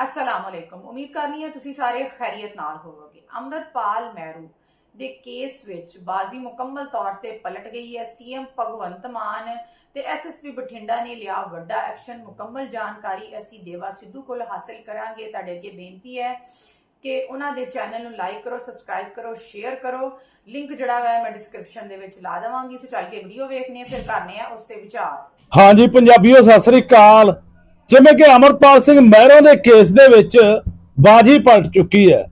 ਅਸਲਾਮ ਅਲੈਕੁਮ ਉਮੀਦ ਕਰਨੀ ਹੈ ਤੁਸੀਂ ਸਾਰੇ ਖੈਰੀਅਤ ਨਾਲ ਹੋਵੋਗੇ। ਅੰਮ੍ਰਿਤਪਾਲ ਮਹਿਰੂ ਦੇ ਕੇਸ ਵਿੱਚ ਬਾਜ਼ੀ ਮੁਕੰਮਲ ਤੌਰ ਤੇ ਪਲਟ ਗਈ ਹੈ। ਸੀਐਮ ਭਗਵੰਤ ਮਾਨ ਤੇ ਐਸਐਸਪੀ ਬਠਿੰਡਾ ਨੇ ਲਿਆ ਵੱਡਾ ਐਕਸ਼ਨ। ਮੁਕੰਮਲ ਜਾਣਕਾਰੀ ਅਸੀਂ ਦੇਵਾ ਸਿੱਧੂ ਕੋਲ ਹਾਸਲ ਕਰਾਂਗੇ। ਤੁਹਾਡੇ ਅੱਗੇ ਬੇਨਤੀ ਹੈ ਕਿ ਉਹਨਾਂ ਦੇ ਚੈਨਲ ਨੂੰ ਲਾਈਕ ਕਰੋ, ਸਬਸਕ੍ਰਾਈਬ ਕਰੋ, ਸ਼ੇਅਰ ਕਰੋ। ਲਿੰਕ ਜਿਹੜਾ ਹੈ ਮੈਂ ਡਿਸਕ੍ਰਿਪਸ਼ਨ ਦੇ ਵਿੱਚ ਲਾ ਦੇਵਾਂਗੀ। ਸੋ ਚੱਲ ਕੇ ਵੀਡੀਓ ਵੇਖਣੀ ਹੈ, ਫਿਰ ਕਰਨੇ ਆ ਉਸ ਤੇ ਵਿਚਾਰ। ਹਾਂਜੀ, ਪੰਜਾਬੀਓ, ਸਤਿ ਸ੍ਰੀ ਅਕਾਲ। ਜਿਵੇਂ ਕਿ ਅਮਰਪਾਲ ਸਿੰਘ ਮਹਿਰੋਂ ਦੇ ਕੇਸ ਦੇ ਵਿੱਚ ਬਾਜੀ ਪਲਟ ਚੁੱਕੀ ਹੈ,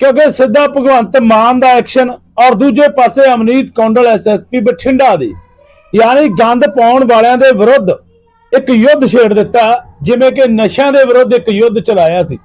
ਕਿਉਂਕਿ ਸਿੱਧਾ ਭਗਵੰਤ ਮਾਨ ਦਾ ਐਕਸ਼ਨ ਔਰ ਦੂਜੇ ਪਾਸੇ ਅਮਨੀਤ ਕੌਂਡਲ ਐਸਐਸਪੀ ਬਠਿੰਡਾ ਦੀ, ਯਾਨੀ ਗੰਦ ਪਾਉਣ ਵਾਲਿਆਂ ਦੇ ਵਿਰੁੱਧ ਇੱਕ ਯੁੱਧ ਛੇੜ ਦਿੱਤਾ, ਜਿਵੇਂ ਕਿ ਨਸ਼ਿਆਂ ਦੇ ਵਿਰੁੱਧ ਇੱਕ ਯੁੱਧ ਚਲਾਇਆ ਸੀ।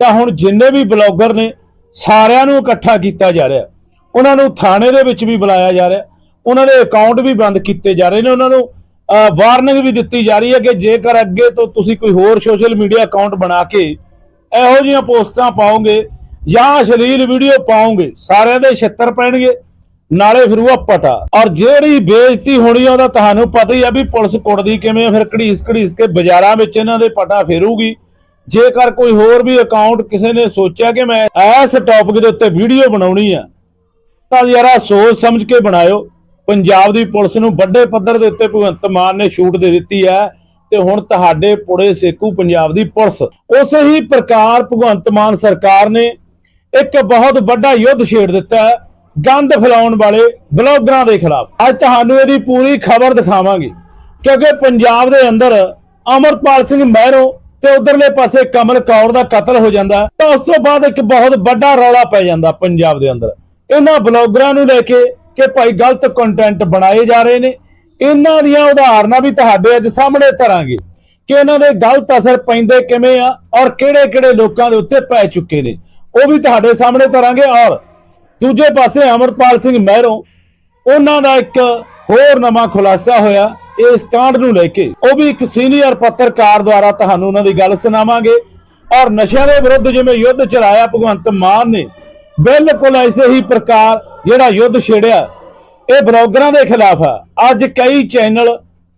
ਤਾਂ ਹੁਣ ਜਿੰਨੇ ਵੀ ਬਲੌਗਰ ਨੇ, ਸਾਰਿਆਂ ਨੂੰ ਇਕੱਠਾ ਕੀਤਾ ਜਾ ਰਿਹਾ। ਉਹਨਾਂ ਨੂੰ ਥਾਣੇ ਦੇ ਵਿੱਚ ਵੀ ਬੁਲਾਇਆ ਜਾ ਰਿਹਾ। ਉਹਨਾਂ ਦੇ ਅਕਾਊਂਟ ਵੀ ਬੰਦ ਕੀਤੇ ਜਾ ਰਹੇ ਨੇ ਉਹਨਾਂ ਨੂੰ। ਵਾਰਨਿੰਗ ਵੀ ਦਿੱਤੀ ਜਾ ਰਹੀ ਹੈ ਕਿ ਜੇਕਰ ਅੱਗੇ ਤੋਂ ਤੁਸੀਂ ਕੋਈ ਹੋਰ ਸੋਸ਼ਲ ਮੀਡੀਆ ਅਕਾਊਂਟ ਬਣਾ ਕੇ ਇਹੋ ਜਿਹੀਆਂ ਪੋਸਟਾਂ ਪਾਓਗੇ ਜਾਂ ਅਸ਼ਲੀਲ ਵੀਡੀਓ ਪਾਓਗੇ, ਸਾਰਿਆਂ ਦੇ ਛਿੱਤਰ ਪੈਣਗੇ, ਨਾਲੇ ਫਿਰ ਉਹ ਪਟਾ। ਔਰ ਜਿਹੜੀ ਬੇਇੱਜ਼ਤੀ ਹੋਣੀ ਆ, ਉਹਦਾ ਤੁਹਾਨੂੰ ਪਤਾ ਹੀ ਆ ਵੀ ਪੁਲਿਸ ਕੁੜਦੀ ਕਿਵੇਂ, ਫਿਰ ਘੜੀਸ ਘੜੀਸ ਕੇ ਬਾਜ਼ਾਰਾਂ ਵਿੱਚ ਇਹਨਾਂ ਦੇ ਪਟਾ ਫੇਰੂਗੀ। ਜੇਕਰ ਕੋਈ ਹੋਰ ਵੀ ਅਕਾਊਂਟ ਕਿਸੇ ਨੇ ਸੋਚਿਆ ਕਿ ਮੈਂ ਇਸ ਟੌਪਿਕ ਦੇ ਉੱਤੇ ਵੀਡੀਓ ਬਣਾਉਣੀ ਆ, ਤਾਂ ਯਾਰਾ ਸੋਚ ਸਮਝ ਕੇ ਬਣਾਇਓ। ਪੰਜਾਬ ਦੀ ਪੁਲਿਸ ਨੂੰ ਵੱਡੇ ਪੱਧਰ ਦੇ ਉੱਤੇ ਭਗਵੰਤ ਮਾਨ ਨੇ ਛੂਟ ਦੇ ਦਿੱਤੀ ਹੈ ਤੇ ਹੁਣ ਤੁਹਾਡੇ ਪੁੜੇ ਸੇਕੂ ਪੰਜਾਬ ਦੀ ਪੁਲਿਸ। ਉਸੇ ਹੀ ਪ੍ਰਕਾਰ ਭਗਵੰਤ ਮਾਨ ਸਰਕਾਰ ਨੇ ਇੱਕ ਬਹੁਤ ਵੱਡਾ ਯੁੱਧ ਛੇੜ ਦਿੱਤਾ ਹੈ, ਗੰਦ ਫੈਲਾਉਣ ਵਾਲੇ ਬਲੌਗਰਾਂ ਦੇ ਖਿਲਾਫ। ਅੱਜ ਤੁਹਾਨੂੰ ਇਹਦੀ ਪੂਰੀ ਖਬਰ ਦਿਖਾਵਾਂਗੇ, ਕਿਉਂਕਿ ਪੰਜਾਬ ਦੇ ਅੰਦਰ ਅਮਰਪਾਲ ਸਿੰਘ ਮਹਿਰੋਂ ਤੇ ਉਧਰਲੇ ਪਾਸੇ ਕਮਲ ਕੌਰ ਦਾ ਕਤਲ ਹੋ ਜਾਂਦਾ ਤਾਂ ਉਸ ਤੋਂ ਬਾਅਦ ਇੱਕ ਬਹੁਤ ਵੱਡਾ ਰੌਲਾ ਪੈ ਜਾਂਦਾ ਪੰਜਾਬ ਦੇ ਅੰਦਰ। ਇਹਨਾਂ ਬਲੌਗਰਾਂ ਨੂੰ ਲੈ ਕੇ ਕਿ ਭਾਈ ਗਲਤ ਕੰਟੈਂਟ ਬਣਾਏ ਜਾ ਰਹੇ ਨੇ। ਇਹਨਾਂ ਦੀਆਂ ਉਦਾਹਰਨਾਂ ਵੀ ਤੁਹਾਡੇ ਅੱਜ ਸਾਹਮਣੇ ਧਰਾਂਗੇ ਕਿ ਇਹਨਾਂ ਦੇ ਗਲਤ ਅਸਰ ਪੈਂਦੇ ਕਿਵੇਂ ਆ ਔਰ ਕਿਹੜੇ-ਕਿਹੜੇ ਲੋਕਾਂ ਦੇ ਉੱਤੇ ਪੈ ਚੁੱਕੇ ਨੇ। ਉਹ ਵੀ ਤੁਹਾਡੇ ਸਾਹਮਣੇ ਧਰਾਂਗੇ ਔਰ ਦੂਜੇ ਪਾਸੇ ਅਮਰਪਾਲ ਸਿੰਘ ਮਹਿਰੋਂ ਉਹਨਾਂ ਦਾ ਇੱਕ ਹੋਰ ਨਵਾਂ ਖੁਲਾਸਾ ਹੋਇਆ ਇਸ ਕਾਂਡ ਨੂੰ ਲੈ ਕੇ। ਉਹ ਵੀ ਇੱਕ ਸੀਨੀਅਰ ਪੱਤਰਕਾਰ ਦੁਆਰਾ ਤੁਹਾਨੂੰ ਉਹਨਾਂ ਦੀ ਗੱਲ ਸੁਣਾਵਾਂਗੇ। ਔਰ ਨਸ਼ਿਆਂ ਦੇ ਵਿਰੁੱਧ ਜਿਵੇਂ ਯੁੱਧ ਚਲਾਇਆ ਭਗਵੰਤ ਮਾਨ ਨੇ ਬਿਲਕੁਲ ਐਸੇ ਹੀ ਪ੍ਰਕਾਰ ਜਿਹੜਾ ਯੁੱਧ ਛੇੜਿਆ। ਇਹ ਬਲੌਗਰਾਂ ਦੇ ਖਿਲਾਫ ਆ। ਅੱਜ ਕਈ ਚੈਨਲ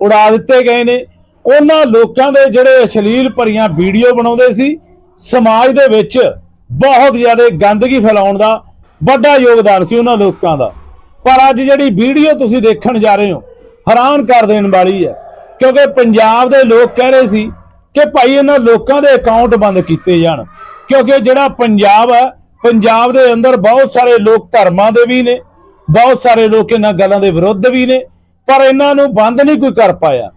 ਉਡਾ ਦਿੱਤੇ ਗਏ ਨੇ। ਉਹਨਾਂ ਲੋਕਾਂ ਦੇ ਜਿਹੜੇ ਅਸ਼ਲੀਲ ਭਰੀਆਂ ਵੀਡੀਓ ਬਣਾਉਂਦੇ ਸੀ, ਸਮਾਜ ਦੇ ਵਿੱਚ ਬਹੁਤ ਜ਼ਿਆਦਾ ਗੰਦਗੀ ਫੈਲਾਉਣ ਦਾ ਵੱਡਾ ਯੋਗਦਾਨ ਸੀ ਉਹਨਾਂ ਲੋਕਾਂ ਦਾ। ਪਰ ਅੱਜ ਜਿਹੜੀ ਵੀਡੀਓ ਤੁਸੀਂ ਦੇਖਣ ਜਾ ਰਹੇ ਹੋ, ਹੈਰਾਨ ਕਰ ਦੇਣ ਵਾਲੀ ਹੈ। ਕਿਉਂਕਿ ਪੰਜਾਬ ਦੇ ਲੋਕ ਕਹਿ ਰਹੇ ਸੀ ਕਿ ਭਾਈ ਇਹਨਾਂ ਲੋਕਾਂ ਦੇ ਅਕਾਊਂਟ ਬੰਦ ਕੀਤੇ ਜਾਣ। ਕਿਉਂਕਿ ਜਿਹੜਾ ਪੰਜਾਬ ਹੈ ਪੰਜਾਬ ਦੇ ਅੰਦਰ ਬਹੁਤ ਸਾਰੇ ਲੋਕ ਧਰਮਾਂ ਦੇ ਵੀ ਨੇ, ਬਹੁਤ ਸਾਰੇ ਲੋਕ ਇਹਨਾਂ ਗੱਲਾਂ ਦੇ ਵਿਰੁੱਧ ਵੀ ਨੇ, ਪਰ ਇਹਨਾਂ ਨੂੰ ਬੰਦ ਨਹੀਂ ਕੋਈ ਕਰ ਪਾਇਆ।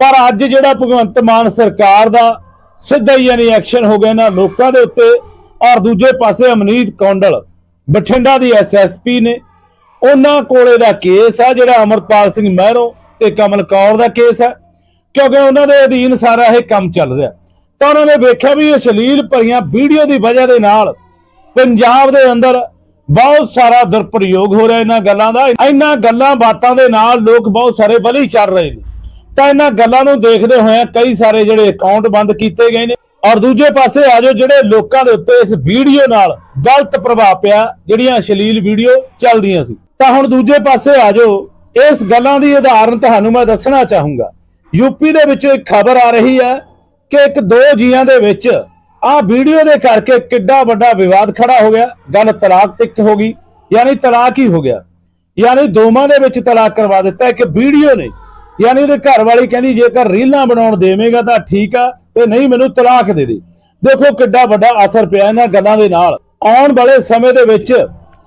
ਪਰ ਅੱਜ ਜਿਹੜਾ ਭਗਵੰਤ ਮਾਨ ਸਰਕਾਰ ਦਾ ਸਿੱਧਾ ਹੀ ਯਾਨੀ ਐਕਸ਼ਨ ਹੋ ਗਿਆ ਇਹਨਾਂ ਲੋਕਾਂ ਦੇ ਉੱਤੇ, ਔਰ ਦੂਜੇ ਪਾਸੇ ਅਮਨੀਤ ਕੌਂਡਲ ਬਠਿੰਡਾ ਦੀ ਐਸਐਸਪੀ ਨੇ, ਉਹਨਾਂ ਕੋਲੇ ਦਾ ਕੇਸ ਆ ਜਿਹੜਾ ਅਮਰਪਾਲ ਸਿੰਘ ਮਹਿਰੋਂ ਤੇ ਕਮਲ ਕੌਰ ਦਾ ਕੇਸ ਹੈ ਕਿਉਂਕਿ ਉਹਨਾਂ ਦੇ ਅਧੀਨ ਸਾਰਾ ਇਹ ਕੰਮ ਚੱਲ ਰਿਹਾ। ਤਾਂ ਉਹਨਾਂ ਨੇ ਵੇਖਿਆ ਵੀ ਅਸ਼ਲੀਲ ਭਰੀਆਂ ਵੀਡੀਓ ਦੀ ਵਜ੍ਹਾ ਦੇ ਨਾਲ ਪੰਜਾਬ ਦੇ ਅੰਦਰ ਬਹੁਤ ਸਾਰਾ ਦੁਰਪ੍ਰਯੋਗ ਹੋ ਰਿਹਾ ਇਹਨਾਂ ਗੱਲਾਂ ਦਾ। ਇਹਨਾਂ ਗੱਲਾਂ ਬਾਤਾਂ ਦੇ ਨਾਲ ਲੋਕ ਬਹੁਤ ਸਾਰੇ ਬਲੀ ਚੱਲ ਰਹੇ ਨੇ। ਤਾਂ ਇਹਨਾਂ ਗੱਲਾਂ ਨੂੰ ਦੇਖਦੇ ਹੋਏ ਕਈ ਸਾਰੇ ਜਿਹੜੇ ਅਕਾਊਂਟ ਬੰਦ ਕੀਤੇ ਗਏ ਨੇ। ਔਰ ਦੂਜੇ ਪਾਸੇ ਆਜੋ ਜਿਹੜੇ ਲੋਕਾਂ ਦੇ ਉੱਤੇ ਇਸ ਵੀਡੀਓ ਨਾਲ ਗਲਤ ਪ੍ਰਭਾਵ ਪਿਆ, ਜਿਹੜੀਆਂ ਅਸ਼ਲੀਲ ਵੀਡੀਓ ਚੱਲਦੀਆਂ ਸੀ। ਤਾਂ ਹੁਣ ਦੂਜੇ ਪਾਸੇ ਆਜੋ ਇਸ ਗੱਲਾਂ ਦੀ ਉਦਾਹਰਨ ਤੁਹਾਨੂੰ ਮੈਂ ਦੱਸਣਾ ਚਾਹੂੰਗਾ। ਯੂਪੀ ਦੇ ਵਿੱਚ ਇੱਕ ਖਬਰ ਆ ਰਹੀ ਹੈ ਕਿ ਇੱਕ ਦੋ ਜੀਆਂ ਦੇ ਵਿੱਚ ਆਹ ਵੀਡੀਓ ਦੇ ਕਰਕੇ ਕਿੱਡਾ ਵੱਡਾ ਵਿਵਾਦ ਖੜਾ ਹੋ ਗਿਆ। ਗੱਲ ਤਲਾਕ ਤੱਕ ਹੋ ਗਈ, ਯਾਨੀ ਤਲਾਕ ਹੀ ਹੋ ਗਿਆ। ਯਾਨੀ ਦੋਵਾਂ ਦੇ ਵਿੱਚ ਤਲਾਕ ਕਰਵਾ ਦਿੱਤਾ ਇੱਕ ਵੀਡੀਓ ਨੇ। ਯਾਨੀ ਉਹਦੇ ਘਰ ਵਾਲੀ ਕਹਿੰਦੀ, ਜੇਕਰ ਰੀਲਾਂ ਬਣਾਉਣ ਦੇਵੇਂਗਾ ਤਾਂ ਠੀਕ ਆ, ਤੇ ਨਹੀਂ ਮੈਨੂੰ ਤਲਾਕ ਦੇ ਦੇ। ਦੇਖੋ ਕਿੱਡਾ ਵੱਡਾ ਅਸਰ ਪਿਆ ਇਹਨਾਂ ਗੱਲਾਂ ਦੇ ਨਾਲ। ਆਉਣ ਵਾਲੇ ਸਮੇਂ ਦੇ ਵਿੱਚ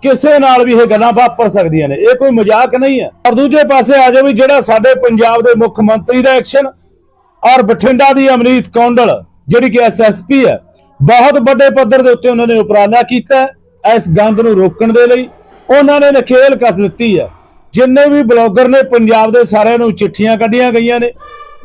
ਕਿਸੇ ਨਾਲ ਵੀ ਇਹ ਗੱਲਾਂ ਵਾਪਰ ਸਕਦੀਆਂ ਨੇ। ਇਹ ਕੋਈ ਮਜ਼ਾਕ ਨਹੀਂ ਹੈ। ਔਰ ਦੂਜੇ ਪਾਸੇ ਆ ਜਾਓ ਵੀ ਜਿਹੜਾ ਸਾਡੇ ਪੰਜਾਬ ਦੇ ਮੁੱਖ ਮੰਤਰੀ ਦਾ ਐਕਸ਼ਨ ਔਰ ਬਠਿੰਡਾ ਦੀ ਅਮਰੀਤ ਕੌਂਡਲ ਜਿਹੜੀ ਕਿ ਐਸਐਸਪੀ ਹੈ, ਬਹੁਤ ਵੱਡੇ ਪੱਧਰ ਦੇ ਉੱਤੇ ਉਹਨਾਂ ਨੇ ਉਪਰਾਲਾ ਕੀਤਾ ਇਸ ਗੰਦ ਨੂੰ ਰੋਕਣ ਦੇ ਲਈ। ਉਹਨਾਂ ਨੇ ਨਕੇਲ ਕਸ ਦਿੱਤੀ ਹੈ। ਜਿੰਨੇ ਵੀ ਬਲੌਗਰ ਨੇ, ਪੰਜਾਬ ਦੇ ਸਾਰਿਆਂ ਨੂੰ ਚਿੱਠੀਆਂ ਕੱਢੀਆਂ ਗਈਆਂ ਨੇ।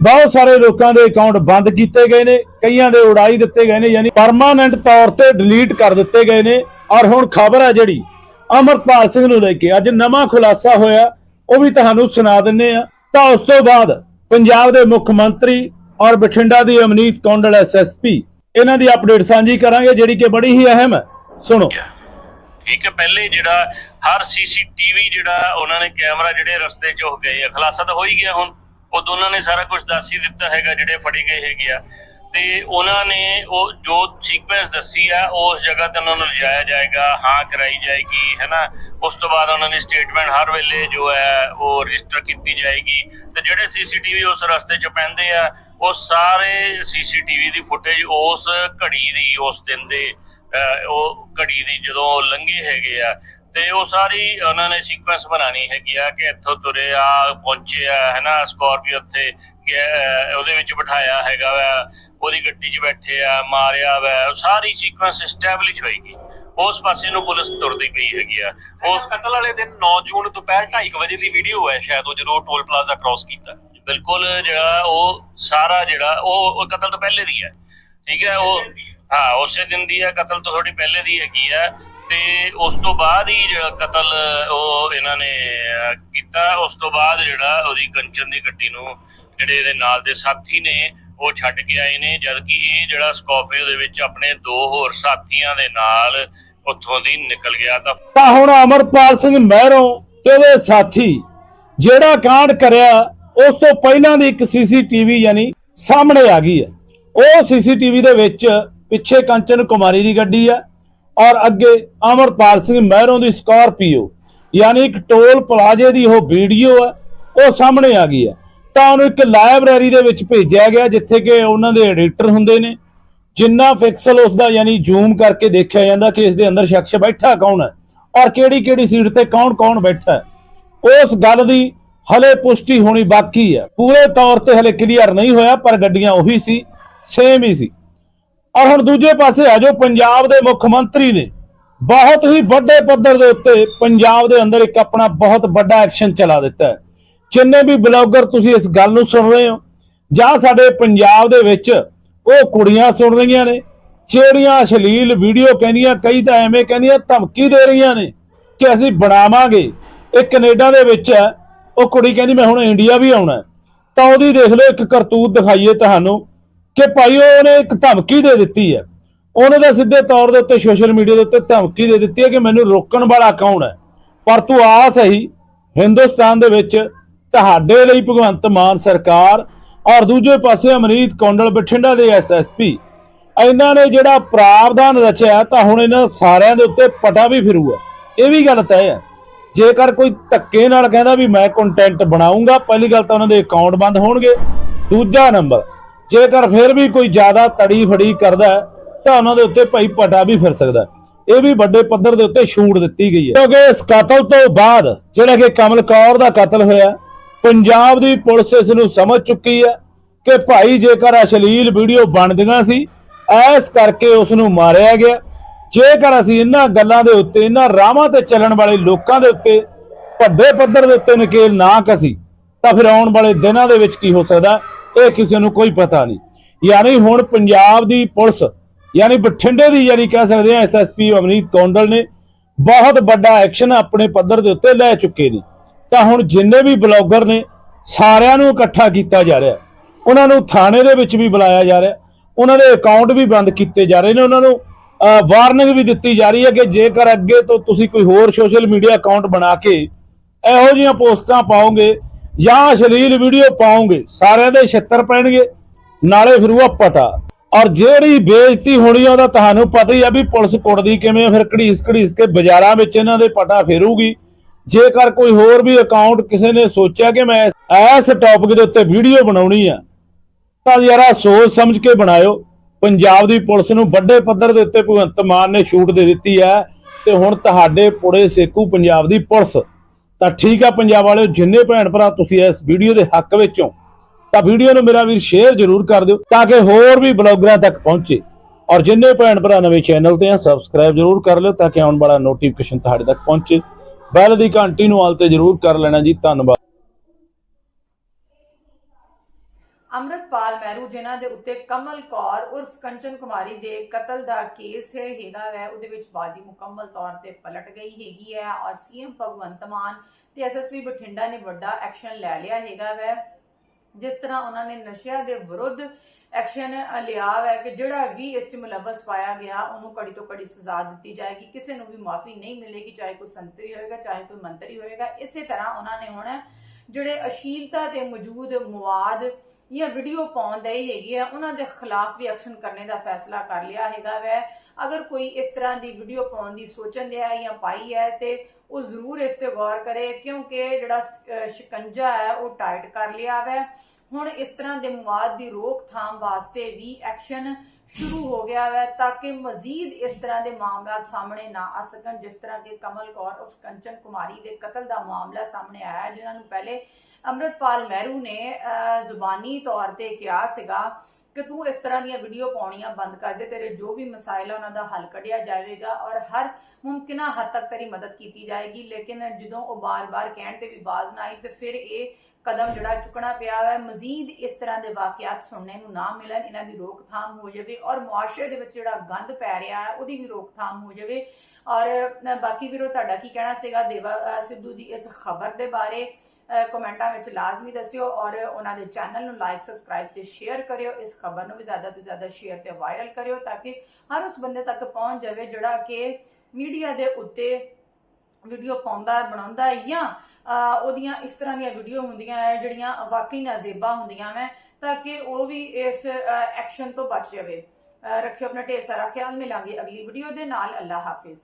ਬਹੁਤ ਸਾਰੇ ਲੋਕਾਂ ਦੇ ਅਕਾਊਂਟ ਬੰਦ ਕੀਤੇ ਗਏ ਨੇ, ਕਈਆਂ ਦੇ ਉਡਾਈ ਦਿੱਤੇ ਗਏ ਨੇ, ਯਾਨੀ ਪਰਮਾਨੈਂਟ ਤੌਰ ਤੇ ਡਿਲੀਟ ਕਰ ਦਿੱਤੇ ਗਏ ਨੇ। ਔਰ ਹੁਣ ਖਬਰ ਹੈ ਜਿਹੜੀ, ਅਮਰਪਾਲ ਸਿੰਘ ਨੂੰ ਲੈ ਕੇ ਅੱਜ ਨਵਾਂ ਖੁਲਾਸਾ ਹੋਇਆ, ਉਹ ਵੀ ਤੁਹਾਨੂੰ ਸੁਣਾ ਦਿੰਨੇ ਆ ਤਾਂ ਉਸ ਤੋਂ ਬਾਅਦ ਪੰਜਾਬ ਦੇ ਮੁੱਖ ਮੰਤਰੀ ਔਰ ਬਠਿੰਡਾ ਦੀ ਅਮਨੀਤ ਕੌਂਡਲ ਐਸਐਸਪੀ ਇਹਨਾਂ ਦੀ ਅਪਡੇਟ ਸਾਂਝੀ ਕਰਾਂਗੇ, ਜਿਹੜੀ ਕਿ ਬੜੀ ਹੀ ਅਹਿਮ ਹੈ। ਸੁਣੋ। ਇੱਕ ਪਹਿਲੇ ਜਿਹੜਾ ਹਰ ਸੀਸੀਟੀਵੀ ਜਿਹੜਾ ਉਹਨਾਂ ਨੇ ਕੈਮਰਾ ਜਿਹੜੇ ਰਸਤੇ 'ਚ ਹੋ ਗਏ ਆ ਖਲਾਸਾ ਤਾਂ ਹੋ ਹੀ ਗਿਆ ਹੁਣ। ਉਹ ਦੋਨਾਂ ਨੇ ਸਾਰਾ ਕੁਝ ਦੱਸ ਹੀ ਦਿੱਤਾ ਹੈਗਾ, ਜਿਹੜੇ ਫੜੇ ਗਏ ਹੈਗੇ ਆ। ਤੇ ਉਹਨਾਂ ਨੇ ਉਹ ਜੋ ਸੀਕੁਐਂਸ ਦੱਸੀ ਆ ਉਸ ਜਗ੍ਹਾ ਤੇ ਉਹਨਾਂ ਨੂੰ ਲਿਜਾਇਆ ਜਾਏਗਾ, ਹਾਂ ਕਰਾਈ ਜਾਏਗੀ, ਹੈਨਾ। ਉਸ ਤੋਂ ਬਾਅਦ ਉਹਨਾਂ ਦੀ ਸਟੇਟਮੈਂਟ ਹਰ ਵੇਲੇ ਜੋ ਹੈ, ਉਹ ਰਜਿਸਟਰ ਕੀਤੀ ਜਾਏਗੀ। ਤੇ ਜਿਹੜੇ ਸੀਸੀਟੀਵੀ ਉਸ ਰਸਤੇ 'ਚ ਪੈਂਦੇ ਆ ਉਹ ਸਾਰੇ ਸੀਸੀਟੀਵੀ ਦੀ ਫੁਟੇਜ ਉਸ ਘੜੀ ਦੀ, ਉਸ ਦਿਨ ਦੇ ਉਹ ਘੜੀ ਦੀ ਜਦੋਂ ਲੰਘੇ ਹੈਗੇ ਆ, ਤੇ ਉਹ ਸਾਰੀ ਉਹਨਾਂ ਨੇ ਸੀਕੁਐਂਸ ਬਣਾਣੀ ਹੈਗੀ ਆ ਕਿ ਇੱਥੋਂ ਤੁਰੇ ਆ, ਪਹੁੰਚੇ ਆ, ਹੈਨਾ, ਸਕਾਰਪੀਓ ਉੱਤੇ ਉਹਦੇ ਵਿੱਚ ਬਿਠਾਇਆ ਹੈਗਾ ਵਾ, ਉਹਦੀ ਗੱਡੀ 'ਚ ਬੈਠੇ ਆ, ਮਾਰਿਆ ਵਾ ਉਹ ਸਾਰੀ ਸੀਕੁਐਂਸ ਐਸਟੈਬਲਿਸ਼ ਹੋਏਗੀ ਉਸ ਪਾਸੇ ਨੂੰ ਪੁਲਿਸ ਤੁਰਦੀ ਪਈ ਹੈਗੀ ਆ। ਉਸ ਕਤਲ ਵਾਲੇ ਦਿਨ 9 ਜੂਨ ਦੁਪਹਿਰ 2:30 ਵਜੇ ਦੀ ਵੀਡੀਓ ਹੈ, ਸ਼ਾਇਦ ਉਹ ਜਦੋਂ ਟੋਲ ਪਲਾਜ਼ਾ ਕ੍ਰਾਸ ਕੀਤਾ। ਬਿਲਕੁਲ ਜਿਹੜਾ ਉਹ ਸਾਰਾ ਜਿਹੜਾ, ਉਹ ਕਤਲ ਤੋਂ ਪਹਿਲੇ ਦੀ ਹੈ। ਠੀਕ ਹੈ, ਉਹ ਹਾਂ, ਉਸੇ ਦਿਨ ਦੀ ਹੈ, ਕਤਲ ਤੋਂ ਥੋੜੀ ਪਹਿਲੇ ਦੀ ਹੈਗੀ ਹੈ। ਤੇ ਉਸ ਤੋਂ ਬਾਅਦ ਹੀ ਜਿਹੜਾ ਕਤਲ ਉਹ ਇਹਨਾਂ ਨੇ ਕੀਤਾ। ਉਸ ਤੋਂ ਬਾਅਦ ਜਿਹੜਾ ਉਹਦੀ ਕੰਚਨ ਦੀ ਗੱਡੀ ਨੂੰ ਜਿਹੜੇ ਇਹਦੇ ਨਾਲ ਦੇ ਸਾਥੀ ਨੇ, ਉਹ ਛੱਡ ਕੇ ਆਏ ਨੇ। ਜਦਕਿ ਇਹ ਜਿਹੜਾ ਸਕੋਰਪੀਓ ਦੇ ਵਿੱਚ ਆਪਣੇ ਦੋ ਹੋਰ ਸਾਥੀਆਂ ਦੇ ਨਾਲ ਉੱਥੋਂ ਦੀ ਨਿਕਲ ਗਿਆ ਤਾਂ ਤਾਂ ਹੁਣ ਅਮਰਪਾਲ ਸਿੰਘ ਮਹਿਰੋਂ ਤੇ ਉਹਦੇ ਸਾਥੀ ਜਿਹੜਾ ਕਾਂਡ ਕਰਿਆ ਉਸ ਤੋਂ ਪਹਿਲਾਂ ਦੀ ਇੱਕ ਸੀਸੀਟੀਵੀ ਯਾਨੀ ਸਾਹਮਣੇ ਆ ਗਈ ਹੈ। ਉਹ ਸੀਸੀਟੀਵੀ ਦੇ ਵਿੱਚ ਪਿੱਛੇ ਕੰਚਨ ਕੁਮਾਰੀ ਦੀ ਗੱਡੀ ਹੈ ਔਰ ਅੱਗੇ ਅਮਰਪਾਲ ਸਿੰਘ ਮਹਿਰੋਂ ਦੀ ਸਕਾਰਪੀਓ, ਯਾਨੀ ਇੱਕ ਟੋਲ ਪਲਾਜ਼ੇ ਦੀ ਉਹ ਵੀਡੀਓ ਹੈ, ਉਹ ਸਾਹਮਣੇ ਆ ਗਈ ਹੈ। ਤਾਂ ਉਹਨੂੰ ਇੱਕ ਲਾਇਬ੍ਰੇਰੀ ਦੇ ਵਿੱਚ ਭੇਜਿਆ ਗਿਆ ਜਿੱਥੇ ਕਿ ਉਹਨਾਂ ਦੇ ਐਡੀਟਰ ਹੁੰਦੇ ਨੇ, ਜਿੰਨਾ ਪਿਕਸਲ ਉਸ ਦਾ ਯਾਨੀ ਜ਼ੂਮ ਕਰਕੇ ਦੇਖਿਆ ਜਾਂਦਾ ਕਿ ਇਸ ਦੇ ਅੰਦਰ ਸ਼ਖਸ ਬੈਠਾ ਕੌਣ ਹੈ ਔਰ ਕਿਹੜੀ ਕਿਹੜੀ ਸੀਟ ਤੇ ਕੌਣ ਕੌਣ ਬੈਠਾ ਉਸ ਗੱਲ ਦੀ ਹਲੇ ਪੁਸ਼ਟੀ ਹੋਣੀ ਬਾਕੀ ਹੈ। ਪੂਰੇ ਤੌਰ ਤੇ ਹਲੇ ਕਲੀਅਰ ਨਹੀਂ ਹੋਇਆ, ਪਰ ਗੱਡੀਆਂ ਉਹੀ ਸੀ ਸੇਮ ਹੀ ਸੀ। ਔਰ ਹੁਣ ਦੂਜੇ ਪਾਸੇ ਆ ਜੋ ਪੰਜਾਬ ਦੇ ਮੁੱਖ ਮੰਤਰੀ ਨੇ ਬਹੁਤ ਹੀ ਵੱਡੇ ਪੱਧਰ ਦੇ ਉੱਤੇ ਪੰਜਾਬ ਦੇ ਅੰਦਰ ਇੱਕ ਆਪਣਾ ਬਹੁਤ ਵੱਡਾ ਐਕਸ਼ਨ ਚਲਾ ਦਿੱਤਾ ਹੈ। ਜਿੰਨੇ ਵੀ ਬਲੌਗਰ ਤੁਸੀਂ ਇਸ ਗੱਲ ਨੂੰ ਸੁਣ ਰਹੇ ਹੋ, ਜਾਂ ਸਾਡੇ ਪੰਜਾਬ ਦੇ ਵਿੱਚ ਉਹ ਕੁੜੀਆਂ ਸੁਣ ਰਹੀਆਂ ਨੇ, ਜਿਹੜੀਆਂ ਅਸ਼ਲੀਲ ਵੀਡੀਓ ਕਹਿੰਦੀਆਂ, ਕਈ ਤਾਂ ਐਵੇਂ ਕਹਿੰਦੀਆਂ ਧਮਕੀ ਦੇ ਰਹੀਆਂ ਨੇ ਕਿ ਅਸੀਂ ਬਣਾਵਾਂਗੇ। ਇਹ ਕੈਨੇਡਾ ਦੇ ਵਿੱਚ ਹੈ ਉਹ ਕੁੜੀ ਕਹਿੰਦੀ ਮੈਂ ਹੁਣ ਇੰਡੀਆ ਵੀ ਆਉਣਾ ਤਾਂ ਉਹਦੀ ਦੇਖ ਲਓ ਇੱਕ ਕਰਤੂਤ ਦਿਖਾਈਏ ਤੁਹਾਨੂੰ ਕਿ ਭਾਈ ਉਹਨੇ ਇੱਕ ਧਮਕੀ ਦੇ ਦਿੱਤੀ ਹੈ। ਉਹਨੇ ਤਾਂ ਸਿੱਧੇ ਤੌਰ ਦੇ ਉੱਤੇ ਸੋਸ਼ਲ ਮੀਡੀਆ ਦੇ ਉੱਤੇ ਧਮਕੀ ਦੇ ਦਿੱਤੀ ਹੈ ਕਿ ਮੈਨੂੰ ਰੋਕਣ ਵਾਲਾ ਕੌਣ ਹੈ। ਪਰ ਤੂੰ ਆ ਸਹੀ। ਹਿੰਦੁਸਤਾਨ ਦੇ ਵਿੱਚ ਤੁਹਾਡੇ ਲਈ ਭਗਵੰਤ ਮਾਨ ਸਰਕਾਰ ਔਰ ਦੂਜੇ ਪਾਸੇ ਅਮਰੀਤ ਕੌਂਡਲ ਬਠਿੰਡਾ ਦੇ ਐਸਐਸਪੀ ਇਹਨਾਂ ਨੇ ਜਿਹੜਾ ਪ੍ਰਾਵਧਾਨ ਰਚਿਆ ਤਾਂ ਹੁਣ ਇਹਨਾਂ ਸਾਰਿਆਂ ਦੇ ਉੱਤੇ ਪਟਾ ਵੀ ਫਿਰੂਗਾ। ਇਹ ਵੀ ਗੱਲ ਤੈਅ ਹੈ। ਜੇਕਰ ਕੋਈ ਧੱਕੇ ਨਾਲ ਕਹਿੰਦਾ ਵੀ ਮੈਂ ਕੰਟੈਂਟ ਬਣਾਉਂਗਾ, ਪਹਿਲੀ ਗੱਲ ਤਾਂ ਉਹਨਾਂ ਦੇ ਅਕਾਊਂਟ ਬੰਦ ਹੋਣਗੇ। ਦੂਜਾ ਨੰਬਰ, ਜੇਕਰ ਫਿਰ ਵੀ ਕੋਈ ਜ਼ਿਆਦਾ ਤੜੀ ਫੜੀ ਕਰਦਾ ਤਾਂ ਉਹਨਾਂ ਦੇ ਉੱਤੇ ਭਾਈ ਪਟਾ ਵੀ ਫਿਰ ਸਕਦਾ ਇਹ ਵੀ ਵੱਡੇ ਪੱਧਰ ਦੇ ਉੱਤੇ ਛੂਟ ਦਿੱਤੀ ਗਈ ਹੈ। ਕਿਉਂਕਿ ਇਸ ਕਤਲ ਤੋਂ ਬਾਅਦ ਜਿਹੜਾ ਕਿ ਕਮਲ ਕੌਰ ਦਾ ਕਤਲ ਹੋਇਆ, ਪੰਜਾਬ ਦੀ ਪੁਲਿਸ ਇਸ ਨੂੰ ਸਮਝ ਚੁੱਕੀ ਹੈ ਕਿ ਭਾਈ ਜੇਕਰ ਅਸ਼ਲੀਲ ਵੀਡੀਓ ਬਣਦੀਆਂ ਸੀ ਐਸ ਕਰਕੇ ਉਸ ਨੂੰ ਮਾਰਿਆ ਗਿਆ। ਜੇਕਰ ਅਸੀਂ ਇਹਨਾਂ ਗੱਲਾਂ ਦੇ ਉੱਤੇ, ਇਹਨਾਂ ਰਾਹਾਂ ਤੇ ਚੱਲਣ ਵਾਲੇ ਲੋਕਾਂ ਦੇ ਉੱਤੇ ਵੱਡੇ ਪੱਧਰ ਦੇ ਉੱਤੇ ਨਕੇਲ ਨਾ ਕਸੀ, ਤਾਂ ਫਿਰ ਆਉਣ ਵਾਲੇ ਦਿਨਾਂ ਦੇ ਵਿੱਚ ਕੀ ਹੋ ਸਕਦਾ? ਇਹ ਕਿਸੇ ਨੂੰ ਕੋਈ ਪਤਾ ਨਹੀਂ। ਯਾਨੀ ਹੁਣ ਪੰਜਾਬ ਦੀ ਪੁਲਿਸ, ਯਾਨੀ ਬਠਿੰਡੇ ਦੀ ਯਾਨੀ ਕਹਿ ਸਕਦੇ ਆ ਐਸਐਸਪੀ ਅਮਨੀਤ ਕੌਂਡਲ ਨੇ ਬਹੁਤ ਵੱਡਾ ਐਕਸ਼ਨ ਆਪਣੇ ਪੱਧਰ ਦੇ ਉੱਤੇ ਲੈ ਚੁੱਕੇ ਨੇ। ਤਾਂ ਹੁਣ ਜਿੰਨੇ ਵੀ ਬਲੌਗਰ ਨੇ, ਸਾਰਿਆਂ ਨੂੰ ਇਕੱਠਾ ਕੀਤਾ ਜਾ ਰਿਹਾ। ਉਹਨਾਂ ਨੂੰ ਥਾਣੇ ਦੇ ਵਿੱਚ ਵੀ ਬੁਲਾਇਆ ਜਾ ਰਿਹਾ। ਉਹਨਾਂ ਦੇ ਅਕਾਊਂਟ ਵੀ ਬੰਦ ਕੀਤੇ ਜਾ ਰਹੇ ਨੇ। ਉਹਨਾਂ ਨੂੰ ਵਾਰਨਿੰਗ ਵੀ ਦਿੱਤੀ ਜਾ ਰਹੀ ਹੈ ਕਿ ਜੇਕਰ ਅੱਗੇ ਤੋਂ ਤੁਸੀਂ ਕੋਈ ਹੋਰ ਸੋਸ਼ਲ ਮੀਡੀਆ ਅਕਾਊਂਟ ਬਣਾ ਕੇ ਇਹੋ ਜਿਹੀਆਂ ਪੋਸਟਾਂ ਪਾਓਗੇ ਜਾਂ ਅਸ਼ਲੀਲ ਵੀਡੀਓ ਪਾਓਗੇ, ਸਾਰਿਆਂ ਦੇ ਛਿੱਤਰ ਪੈਣਗੇ, ਨਾਲੇ ਫਿਰ ਉਹ ਪਟਾ ਔਰ ਜਿਹੜੀ ਬੇਇੱਜ਼ਤੀ ਹੋਣੀ ਉਹਦਾ ਤੁਹਾਨੂੰ ਪਤਾ ਹੀ ਆ ਵੀ ਪੁਲਿਸ ਕੁੱਟਦੀ ਕਿਵੇਂ, ਫਿਰ ਘੜੀਸ ਘੜੀਸ ਕੇ ਬਾਜ਼ਾਰਾਂ ਵਿੱਚ ਇਹਨਾਂ ਦੇ ਪਟਾ ਫੇਰੂਗੀ। ਜੇਕਰ ਕੋਈ ਹੋਰ ਵੀ ਅਕਾਊਂਟ ਕਿਸੇ ਨੇ ਸੋਚਿਆ ਕਿ ਮੈਂ ਇਸ ਟੌਪਿਕ ਦੇ ਉੱਤੇ ਵੀਡੀਓ ਬਣਾਉਣੀ ਆ, ਤਾਂ ਯਾਰਾ ਸੋਚ ਸਮਝ ਕੇ ਬਣਾਇਓ। ਪੰਜਾਬ ਦੀ ਪੁਲਿਸ ਨੂੰ ਵੱਡੇ ਪੱਧਰ ਦੇ ਉੱਤੇ ਭਗਵੰਤ ਮਾਨ ਨੇ ਛੂਟ ਦੇ ਦਿੱਤੀ ਹੈ ਤੇ ਹੁਣ ਤੁਹਾਡੇ ਪੁੜੇ ਸੇਕੂ ਪੰਜਾਬ ਦੀ ਪੁਲਿਸ। ਤਾਂ ਠੀਕ ਆ ਪੰਜਾਬ ਵਾਲਿਓ, ਜਿੰਨੇ ਭੈਣ ਭਰਾ ਤੁਸੀਂ ਇਸ ਵੀਡੀਓ ਦੇ ਹੱਕ ਵਿੱਚੋਂ, ਤਾਂ ਵੀਡੀਓ ਨੂੰ ਮੇਰਾ ਵੀਰ ਸ਼ੇਅਰ ਜ਼ਰੂਰ ਕਰ ਦਿਓ ਤਾਂ ਕਿ ਹੋਰ ਵੀ ਬਲੌਗਰਾਂ ਤੱਕ ਪਹੁੰਚੇ। ਔਰ ਜਿੰਨੇ ਭੈਣ ਭਰਾ ਨਵੇਂ ਚੈਨਲ ਤੇ ਆ ਸਬਸਕ੍ਰਾਈਬ ਜ਼ਰੂਰ ਕਰ ਲਿਓ ਤਾਂ ਕਿ ਆਉਣ ਵਾਲਾ ਨੋਟੀਫਿਕੇਸ਼ਨ ਤੁਹਾਡੇ ਤੱਕ ਪਹੁੰਚੇ। ਬੈਲ ਦੀ ਘੰਟੀ ਨੂੰ ਆਲ ਤੇ ਜ਼ਰੂਰ ਕਰ ਲੈਣਾ ਜੀ, ਧੰਨਵਾਦ। ਅੰਮ੍ਰਿਤਪਾਲ ਮਹਿਰੂ, ਜਿਨ੍ਹਾਂ ਦੇ ਉੱਤੇ ਕਮਲ ਕੌਰ ਉਰਫ ਕੰਚਨ ਕੁਮਾਰੀ ਦੇ ਕਤਲ ਦਾ ਕੇਸ ਹੈ, ਹੈਗਾ ਵੈ ਉਹਦੇ ਵਿੱਚ ਬਾਜ਼ੀ ਮੁਕੰਮਲ ਤੌਰ ਤੇ ਪਲਟ ਗਈ ਹੈਗੀ ਹੈ ਔਰ ਸੀਐਮ ਭਗਵੰਤ ਮਾਨ ਤੇ ਐਸਐਸਪੀ ਬਠਿੰਡਾ ਨੇ ਵੱਡਾ ਐਕਸ਼ਨ ਲੈ ਲਿਆ ਹੈਗਾ ਵੈ ਜਿਸ ਤਰ੍ਹਾਂ ਉਹਨਾਂ ਨੇ ਨਸ਼ਿਆਂ ਦੇ ਵਿਰੁੱਧ ਐਕਸ਼ਨ ਲਿਆ ਹੈ ਕਿ ਜਿਹੜਾ ਵੀ ਇਸ 'ਚ ਮੁਲਵਸ ਪਾਇਆ ਗਿਆ, ਉਹਨੂੰ ਕੜੀ ਤੋਂ ਕੜੀ ਸਜ਼ਾ ਦਿੱਤੀ ਜਾਏਗੀ, ਕਿਸੇ ਨੂੰ ਵੀ ਮਾਫੀ ਨਹੀਂ ਮਿਲੇਗੀ, ਚਾਹੇ ਕੋਈ ਸੰਤਰੀ ਹੋਏਗਾ, ਚਾਹੇ ਕੋਈ ਮੰਤਰੀ ਹੋਏਗਾ। ਇਸੇ ਤਰ੍ਹਾਂ ਉਹਨਾਂ ਨੇ ਹੁਣ ਜਿਹੜੇ ਅਸ਼ੀਲਤਾ ਤੇ ਮੌਜੂਦ ਮਵਾਦ ਜਾਂ ਵੀਡੀਓ ਪਾਉਣ ਦੇ ਹੀ ਹੈਗੀ ਹੈ ਉਹਨਾਂ ਦੇ ਖਿਲਾਫ ਵੀ ਐਕਸ਼ਨ ਕਰਨੇ ਦਾ ਫੈਸਲਾ ਕਰ ਲਿਆ ਹੈਗਾ ਵੈ। ਅਗਰ ਕੋਈ ਇਸ ਤਰ੍ਹਾਂ ਦੀ ਵੀਡੀਓ ਪਾਉਣ ਦੀ ਸੋਚਣ ਦਿਆ ਹੈ ਜਾਂ ਪਾਈ ਹੈ ਤੇ ਉਹ ਜ਼ਰੂਰ ਇਸ ਤੇ ਗੌਰ ਕਰੇ, ਕਿਉਂਕਿ ਜਿਹੜਾ ਸ਼ਿਕੰਜਾ ਹੈ, ਉਹ ਟਾਈਟ ਕਰ ਲਿਆ ਵੈ। ਹੁਣ ਇਸ ਤਰ੍ਹਾਂ ਦੇ ਮਵਾਦ ਦੀ ਰੋਕਥਾਮ ਵਾਸਤੇ ਵੀ ਐਕਸ਼ਨ ਸ਼ੁਰੂ ਹੋ ਗਿਆ ਹੈ ਤਾਂ ਕਿ ਮਜ਼ੀਦ ਇਸ ਤਰ੍ਹਾਂ ਦੇ ਮਾਮਲਾ ਸਾਹਮਣੇ ਨਾ ਆ ਸਕਣ ਜਿਸ ਤਰ੍ਹਾਂ ਕਿ ਕਮਲ ਕੌਰ ਉਸ ਕੰਚਨ ਕੁਮਾਰੀ ਦੇ ਕਤਲ ਦਾ ਮਾਮਲਾ ਸਾਹਮਣੇ ਆਇਆ ਹੈ, ਜਿਨ੍ਹਾਂ ਨੂੰ ਪਹਿਲੇ ਅੰਮ੍ਰਿਤਪਾਲ ਮਹਿਰੂ ਨੇ ਅਹ, ਜ਼ੁਬਾਨੀ ਤੌਰ ਤੇ ਕਿਹਾ ਸੀਗਾ ਕਿ ਤੂੰ ਇਸ ਤਰ੍ਹਾਂ ਦੀਆਂ ਵੀਡੀਓ ਪਾਉਣੀਆਂ ਬੰਦ ਕਰ ਦੇ ਤੇਰੇ ਜੋ ਵੀ ਮਸਾਇਲ ਆ ਉਹਨਾਂ ਦਾ ਹੱਲ ਕੱਢਿਆ ਜਾਵੇਗਾ ਔਰ ਹਰ ਮੁਮਕਿਨਾ ਹੱਦ ਤੱਕ ਤੇਰੀ ਮਦਦ ਕੀਤੀ ਜਾਏਗੀ। ਲੇਕਿਨ ਜਦੋਂ ਉਹ ਬਾਰ-ਬਾਰ ਕਹਿਣ ਤੇ ਵੀ ਬਾਜ਼ ਨਾ ਆਈ ਤੇ ਫਿਰ ਇਹ ਕਦਮ ਜਿਹੜਾ ਚੁੱਕਣਾ ਪਿਆ ਹੈ ਮਜ਼ੀਦ ਇਸ ਤਰ੍ਹਾਂ ਦੇ ਵਾਕਿਆਤ ਸੁਣਨੇ ਨੂੰ ਨਾ ਮਿਲਣ ਇਹਨਾਂ ਦੀ ਰੋਕਥਾਮ ਹੋ ਜਾਵੇ ਔਰ ਮੁਆਸ਼ਰੇ ਦੇ ਵਿੱਚ ਜਿਹੜਾ ਗੰਦ ਪੈ ਰਿਹਾ ਹੈ ਉਹਦੀ ਵੀ ਰੋਕਥਾਮ ਹੋ ਜਾਵੇ। ਔਰ ਅ, ਬਾਕੀ ਵੀਰੋ ਤੁਹਾਡਾ ਕੀ ਕਹਿਣਾ ਸੀਗਾ? ਦੇਵਾ ਸਿੱਧੂ ਦੀ ਇਸ ਖਬਰ ਦੇ ਬਾਰੇ। ਕਮੈਂਟਾਂ ਵਿੱਚ ਲਾਜ਼ਮੀ ਦੱਸਿਓ ਔਰ ਉਹਨਾਂ ਦੇ ਚੈਨਲ ਨੂੰ ਲਾਈਕ ਸਬਸਕ੍ਰਾਈਬ ਤੇ ਸ਼ੇਅਰ ਕਰਿਓ। ਇਸ ਖਬਰ ਨੂੰ ਵੀ ਜ਼ਿਆਦਾ ਤੋਂ ਜ਼ਿਆਦਾ ਸ਼ੇਅਰ ਤੇ ਵਾਇਰਲ ਕਰਿਓ ਤਾਂ ਕਿ ਹਰ ਉਸ ਬੰਦੇ ਤੱਕ ਪਹੁੰਚ ਜਾਵੇ ਜਿਹੜਾ ਕਿ ਮੀਡੀਆ ਦੇ ਉੱਤੇ ਵੀਡੀਓ ਪਾਉਂਦਾ ਬਣਾਉਂਦਾ ਹੈ ਜਾਂ ਅ, ਉਹਦੀਆਂ ਇਸ ਤਰ੍ਹਾਂ ਦੀਆਂ ਵੀਡੀਓ ਹੁੰਦੀਆਂ ਹੈ ਜਿਹੜੀਆਂ ਵਾਕਈ ਨਾਜ਼ੇਬਾ ਹੁੰਦੀਆਂ ਵੈ ਤਾਂ ਕਿ ਉਹ ਵੀ ਇਸ ਐਕਸ਼ਨ ਤੋਂ ਬਚ ਜਾਵੇ। ਰੱਖਿਓ ਆਪਣਾ ਢੇਰ ਸਾਰਾ ਖਿਆਲ ਮਿਲਾਂਗੇ ਅਗਲੀ ਵੀਡੀਓ ਦੇ ਨਾਲ। ਅੱਲਾ ਹਾਫਿਜ਼।